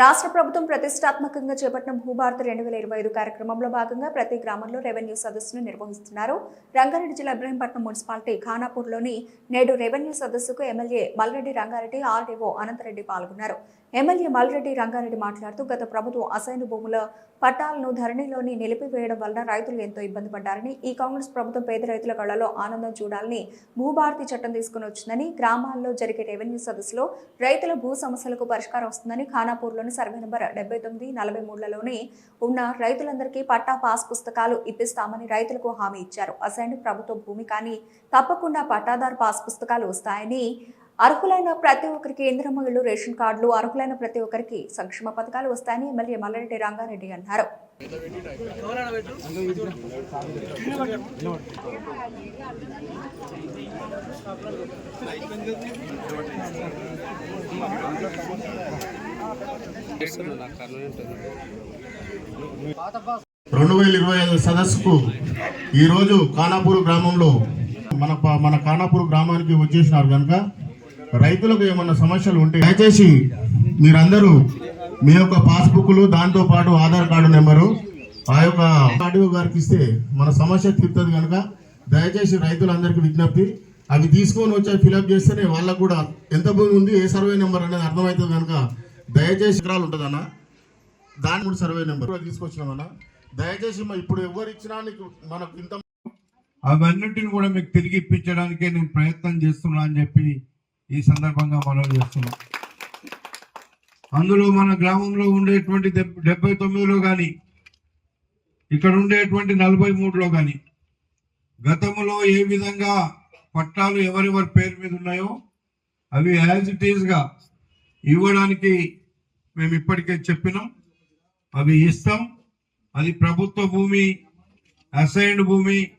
రాష్ట్ర ప్రభుత్వం ప్రతిష్టాత్మకంగా చేపట్టిన భూభారత రెండు వేల ఇరవై ఐదు కార్యక్రమంలో భాగంగా ప్రతి గ్రామంలో రెవెన్యూ సదస్సును నిర్వహిస్తున్నారు. రంగారెడ్డి జిల్లా ఇబ్రహీంపట్నం మున్సిపాలిటీ ఖానాపూర్లోని నేడు రెవెన్యూ సదస్సుకు ఎమ్మెల్యే మల్రెడ్డి రంగారెడ్డి ఆర్డీఓ అనంతరెడ్డి పాల్గొన్నారు. ఎమ్మెల్యే మల్రెడ్డి రంగారెడ్డి మాట్లాడుతూ గత ప్రభుత్వం అసైన్ భూముల పట్టాలను ధరణిలోని నిలిపివేయడం వలన రైతులు ఎంతో ఇబ్బంది పడ్డారని ఈ కాంగ్రెస్ ప్రభుత్వం పేద రైతుల కళలో ఆనందం చూడాలని భూభారతి చట్టం తీసుకుని వచ్చిందని గ్రామాల్లో జరిగే రెవెన్యూ సదస్సులో రైతుల భూ సమస్యలకు పరిష్కారం వస్తుందని ఖానాపూర్లో జిల్లాలోని సర్వే నెంబర్ డెబ్బై తొమ్మిది నలభై మూడులలోని ఉన్న రైతులందరికీ పట్టా పాస్ పుస్తకాలు ఇప్పిస్తామని రైతులకు హామీ ఇచ్చారు. అసైన్ ప్రభుత్వ భూమి కానీ తప్పకుండా పట్టాదారు పాస్ పుస్తకాలు వస్తాయని అర్హులైన ప్రతి ఒక్కరికి ఇంద్రమ్మ ఇళ్ళు రేషన్ కార్డులు అర్హులైన ప్రతి ఒక్కరికి సంక్షేమ పథకాలు వస్తాయని ఎమ్మెల్యే మల్లారెడ్డి రంగారెడ్డి అన్నారు. రెండు వేల ఇరవై ఐదు సదస్సుకు ఈరోజు కానాపూర్ గ్రామంలో మన మన ఖానాపూర్ గ్రామానికి వచ్చేసినారు కనుక రైతులకు ఏమన్నా సమస్యలు ఉంటే దయచేసి మీరందరూ మీ యొక్క పాస్బుక్లు దాంతో పాటు ఆధార్ కార్డు నెంబరు ఆ యొక్క ఆడియో గారికి ఇస్తే మన సమస్య తీరుతుంది కనుక దయచేసి రైతులందరికీ విజ్ఞప్తి. అవి తీసుకొని వచ్చి ఫిలప్ చేస్తేనే వాళ్ళకు కూడా ఎంత భూమి ఉంది ఏ సర్వే నెంబర్ అనేది అర్థమవుతుంది కనుక దయచేసి ఎకరాలు ఉంటుందన్నా దాని కూడా సర్వే నెంబర్ కూడా తీసుకొచ్చినామన్నా దయచేసి ఇప్పుడు ఎవరు ఇచ్చినా నీకు మనకు ఇంత అవన్నిటిని కూడా మీకు తిరిగి ఇప్పించడానికే నేను ప్రయత్నం చేస్తున్నా అని చెప్పి ఈ సందర్భంగా మనం చేస్తున్నాం. అందులో మన గ్రామంలో ఉండేటువంటి డెబ్- డెబ్బై తొమ్మిదిలో కానీ ఇక్కడ ఉండేటువంటి నలభై మూడులో కానీ గతంలో ఏ విధంగా పట్టాలు ఎవరెవరి పేరు మీద ఉన్నాయో అవి యాజ్ ఇట్ ఈస్గా ఇవ్వడానికి మేము ఇప్పటికే చెప్పినాం. అవి ఇస్తాం. అది ప్రభుత్వ భూమి అసైన్డ్ భూమి.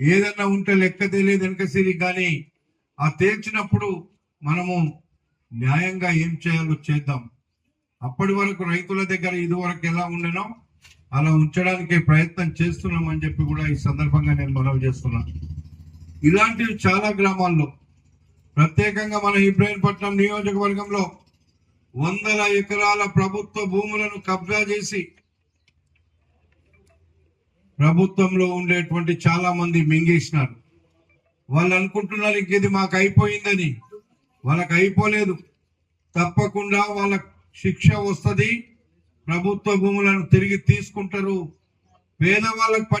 ఏదన్నా ఉంటే లెక్క తెలియదు వెనకసిరి కానీ ఆ తేల్చినప్పుడు మనము న్యాయంగా ఏం చేయాలో చేద్దాం. అప్పటి వరకు రైతుల దగ్గర ఇదివరకు ఎలా ఉండనో అలా ఉంచడానికి ప్రయత్నం చేస్తున్నాం అని చెప్పి కూడా ఈ సందర్భంగా నేను మనవి చేస్తున్నాను ఇలాంటివి చాలా గ్రామాల్లో ప్రత్యేకంగా మన ఇబ్రాహీంపట్నం నియోజకవర్గంలో వందల ఎకరాల ప్రభుత్వ భూములను కబ్జా చేసి ప్రభుత్వంలో ఉండేటువంటి చాలా మంది మింగేసినారు. వాళ్ళు అనుకుంటున్నారు ఇంక ఇది మాకు అయిపోయిందని. వాళ్ళకి అయిపోలేదు. తప్పకుండా వాళ్ళ శిక్ష వస్తుంది. ప్రభుత్వ భూములను తిరిగి తీసుకుంటారు. పేదవాళ్ళకు